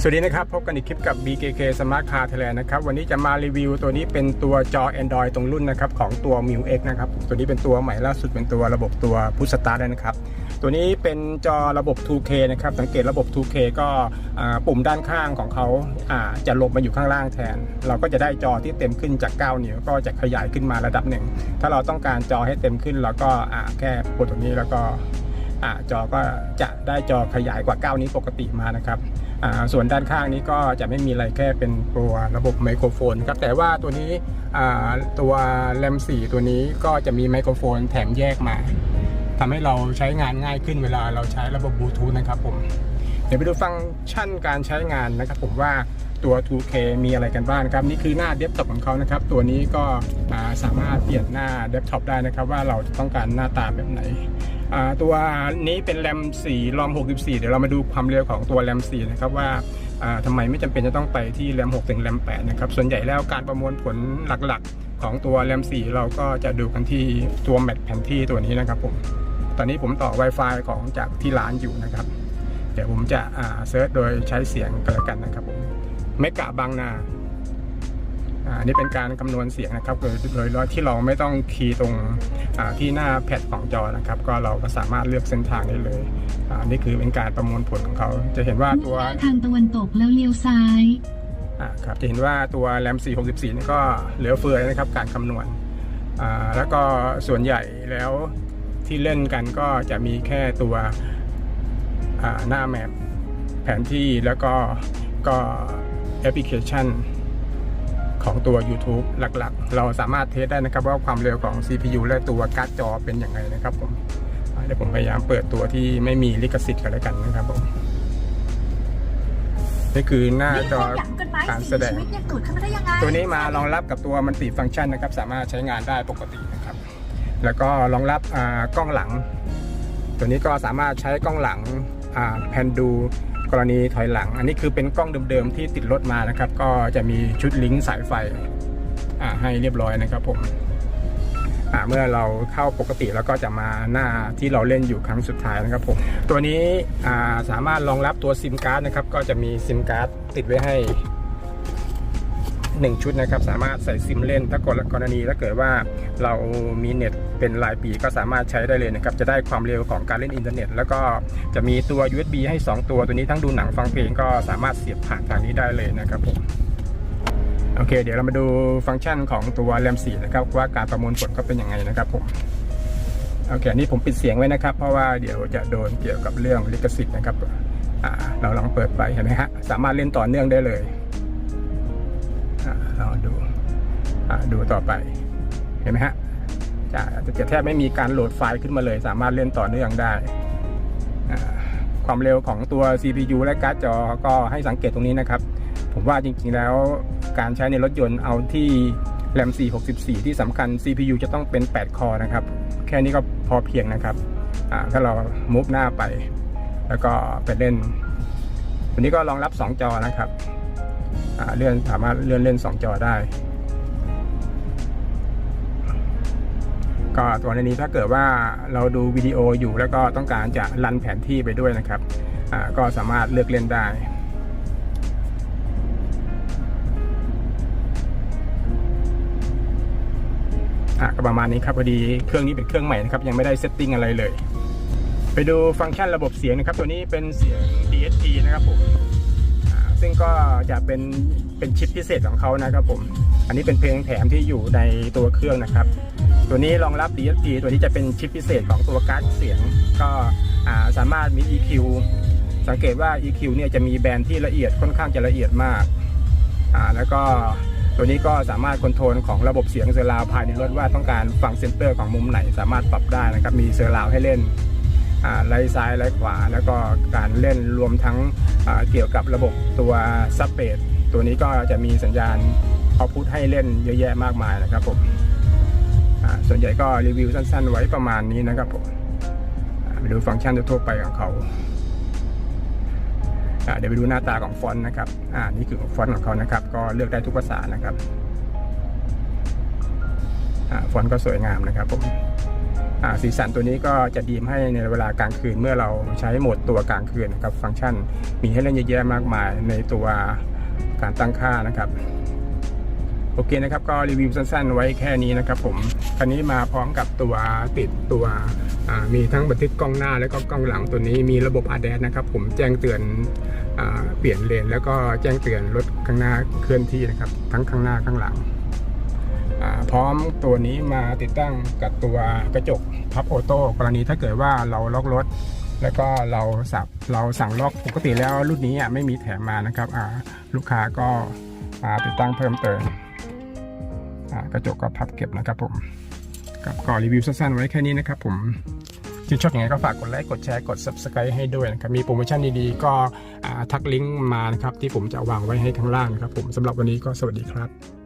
สวัสดีนะครับ พบกันอีกคลิปกับ BKK Smart Car Thailand นะครับ วันนี้จะมารีวิวตัวนี้เป็นตัวจอ Android ตรงรุ่นนะครับ ของตัว m i u X นะครับ ตัวนี้เป็นตัวใหม่ล่าสุดเป็นตัวระบบตัว Push Start นะครับ ตัวนี้เป็นจอระบบ 2K นะครับ สังเกตระบบ 2K ก็ปุ่มด้านข้างของเขาาจะลงมาอยู่ข้างล่างแทน เราก็จะได้จอที่เต็มขึ้นจาก 9 นิ้ว ก็จะขยายขึ้นมาระดับหนึ่ง ถ้าเราต้องการจอให้เต็มขึ้นเราก็าแค่กดตรงนี้แล้วก็อจอก็จะได้จอขยายกว่า 9 นิ้วปกติมานะครับ ส่วนด้านข้างนี้ก็จะไม่มีอะไรแค่เป็นตัวระบบไมโครโฟนครับแต่ว่าตัวนี้ตัวแรม4ตัวนี้ก็จะมีไมโครโฟนแถมแยกมาทำให้เราใช้งานง่ายขึ้นเวลาเราใช้ระบบบลูทูธนะครับผมเดี๋ยวไปดูฟังก์ชันการใช้งานนะครับผมว่าตัว 2K มีอะไรกันบ้างครับ นี่คือหน้าเดสก์ท็อปของเขานะครับ ตัวนี้ก็สามารถเปลี่ยนหน้าเดสก์ท็อปได้นะครับ ว่าเราต้องการหน้าตาแบบไหน ตัวนี้เป็นแรม4รอม 64 เดี๋ยวเรามาดูความเร็วของตัวแรม4นะครับว่าอ่าทำไมไม่จำเป็นจะต้องไปที่แรม6ถึงแรม8นะครับส่วนใหญ่แล้วการประมวลผลหลักๆ ของตัวแรม4เราก็จะดูกันที่ตัวแมทแผนที่ตัวนี้นะครับผมตอนนี้ผมต่อ Wi-Fi ของจากที่ร้านอยู่นะครับ เดี๋ยวผมจะเซิร์ชโดยใช้เสียงกันแล้วกันนะครับผมเมกะบางนา อันนี้เป็นการคำนวณเสียงนะครับโดยโดยที่เราไม่ต้องคีย์ตรงที่หน้าแพดของจอนะครับ ก็เราก็สามารถเลือกเส้นทางได้เลยอ่านี่คือเป็นการประมวลผลของเขา จะเห็นว่าตัวทางตะวันตกแล้วเลี้ยวซ้ายอ่าครับจะเห็นว่าตัวแรม 464 นี่ก็เหลือเฟือนะครับ การคำนวณแล้วก็ส่วนใหญ่แล้วที่เล่นกันก็จะมีแค่ตัวหน้าแมปแผนที่แล้วก็ก็แอปพลิเคชัน ของตัว YouTube หลักๆ เราสามารถเทสได้นะครับว่าความเร็วของ CPU และตัวการ์ดจอเป็นอย่างไรนะครับผมเดี๋ยวผมพยายามเปิดตัวที่ไม่มีลิขสิทธิ์กันแล้วกันนะครับผมนี่คือหน้าจอการแสดงชีวิตยังงตัวนี้มารองรับกับตัวมันติฟังก์ชันนะครับ สามารถใช้งานได้ปกตินะครับ แล้วก็รองรับอ่ากล้องหลัง ตัวนี้ก็สามารถใช้กล้องหลังอ่าแพนดู กรณีถอยหลัง อันนี้คือเป็นกล้องเดิมๆที่ติดรถมานะครับ ก็จะมีชุดลิงก์สายไฟให้เรียบร้อยนะครับผมเมื่อเราเข้าปกติแล้วก็จะมาหน้าที่เราเล่นอยู่ครั้งสุดท้ายนะครับผมตัวนี้สามารถรองรับตัวซิมการ์ดนะครับ ก็จะมีซิมการ์ดติดไว้ให้ 1 ชุดนะครับ สามารถใส่ซิมเล่น ถ้ากรกรณีถ้าเกิดว่าเรามีเน็ตเป็นรายปีก็สามารถใช้ได้เลยนะครับ จะได้ความเร็วของการเล่นอินเทอร์เน็ต แล้วก็จะมีตัว USB ให้ 2 ตัวตัวนี้ทั้งดูหนังฟังเพลงก็สามารถเสียบผ่านทางนี้ได้เลยนะครับผมโอเค เดี๋ยวเรามาดูฟังก์ชันของตัว RAM 4นะครับว่าการประมวลผลก็เป็นยังไงนะครับผมโอเคอันนี่ผมปิดเสียงไว้นะครับ เพราะว่าเดี๋ยวจะโดนเกี่ยวกับเรื่องลิขสิทธิ์นะครับเราลองเปิดไปเห็นไหมฮะสามารถเล่นต่อเนื่องได้เลย เราดูดูต่อไปเห็นไหมฮะจะจะแทบไม่มีการโหลดไฟล์ขึ้นมาเลย สามารถเล่นต่อเนื่องได้ ความเร็วของตัว CPU และการ์ดจอก็ให้สังเกตตรงนี้นะครับ ผมว่าจริงๆแล้วการใช้ในรถยนต์เอาที่แรม 464 ที่สำคัญ CPU จะต้องเป็น 8 คอนะครับ แค่นี้ก็พอเพียงนะครับถ้าเรามุฟหน้าไป แล้วก็ไปเล่นตัวนี้ก็รองรับ 2 จอนะครับ เลื่อนสามารถเลื่อนเล่น 2 จอได้ ก็ตัวในนี้ถ้าเกิดว่าเราดูวิดีโออยู่แล้วก็ต้องการจะรันแผนที่ไปด้วยนะครับก็สามารถเลือกเล่นได้อะก็ประมาณนี้ครับพอดีเครื่องนี้เป็นเครื่องใหม่นะครับยังไม่ได้เซตติ้งอะไรเลย ไปดูฟังก์ชันระบบเสียงนะครับ ตัวนี้เป็นเสียง DSP นะครับผม ซึ่งก็จะเป็นเป็นชิปพิเศษของเขานะครับผม อันนี้เป็นเพลงแถมที่อยู่ในตัวเครื่องนะครับ ตัวนี้รองรับ DSP ตัวนี้จะเป็นชิปพิเศษของตัวการ์ดเสียง ก็าสามารถมี EQ สังเกตว่า EQ เนี่ยจะมีแบนด์ที่ละเอียดค่อนข้างจะละเอียดมากอ่าแล้วก็ตัวนี้ก็สามารถคอนโทรลของระบบเสียงเซอร์ราวภายในรถว่าต้องการฟังเซนเตอร์ของมุมไหนสามารถปรับได้นะครับ มีเซอร์ราวให้เล่น อ่าไล่ซ้ายไล่ขวา แล้วก็การเล่นรวมทั้งเกี่ยวกับระบบตัวซับเบสตัวนี้ก็จะมีสัญญาณเอาพุทให้เล่นเยอะแยะมากมายนะครับผมส่วนใหญ่ก็รีวิวสั้นๆ ไว้ประมาณนี้นะครับผมไปดูฟังก์ชันทั่วไปของเขาเดี๋ยวไปดูหน้าตาของฟอนต์นะครับอ่านี่คือฟอนต์ของเขานะครับ ก็เลือกได้ทุกภาษานะครับ อ่า ฟอนต์ก็สวยงามนะครับผม สีสันตัวนี้ก็จะดีมให้ในเวลากลางคืนเมื่อเราใช้โหมดตัวกลางคืนนะครับฟังก์ชันมีให้เล่นเยอะแยะมากมายในตัวการตั้งค่านะครับโอเคนะครับก็รีวิวสั้นๆ ไว้แค่นี้นะครับผมคันนี้มาพร้อมกับตัวติดตัวมีทั้งบันทึกกล้องหน้าและก็กล้องหลังตัวนี้มีระบบ a d a s นะครับผมแจ้งเตือนอเปลี่ยนเลนแล้วก็แจ้งเตือนรถข้างหน้าเคลื่อนที่นะครับทั้งข้างหน้าข้างหลัง พร้อมตัวนี้มาติดตั้งกับตัวกระจกพับออโต้กรณีถ้าเกิดว่าเราล็อกรถ แล้วก็เราสับเราสั่งล็อกปกติแล้วรุ่นนี้ไม่มีแถมมานะครับลูกค้าก็มาติดตั้งเพิ่มเติมกระจกก็พับเก็บนะครับผมกับก็รีวิวสั้นๆไว้แค่นี้นะครับผมชื่นชอบยังไงก็ฝากกดไลค์ กดแชร์ กด subscribe ให้ด้วยนะครับ มีโปรโมชั่นดีๆ ก็ทักลิงก์มานะครับ ที่ผมจะวางไว้ให้ข้างล่างนะครับผมสำหรับวันนี้ก็สวัสดีครับ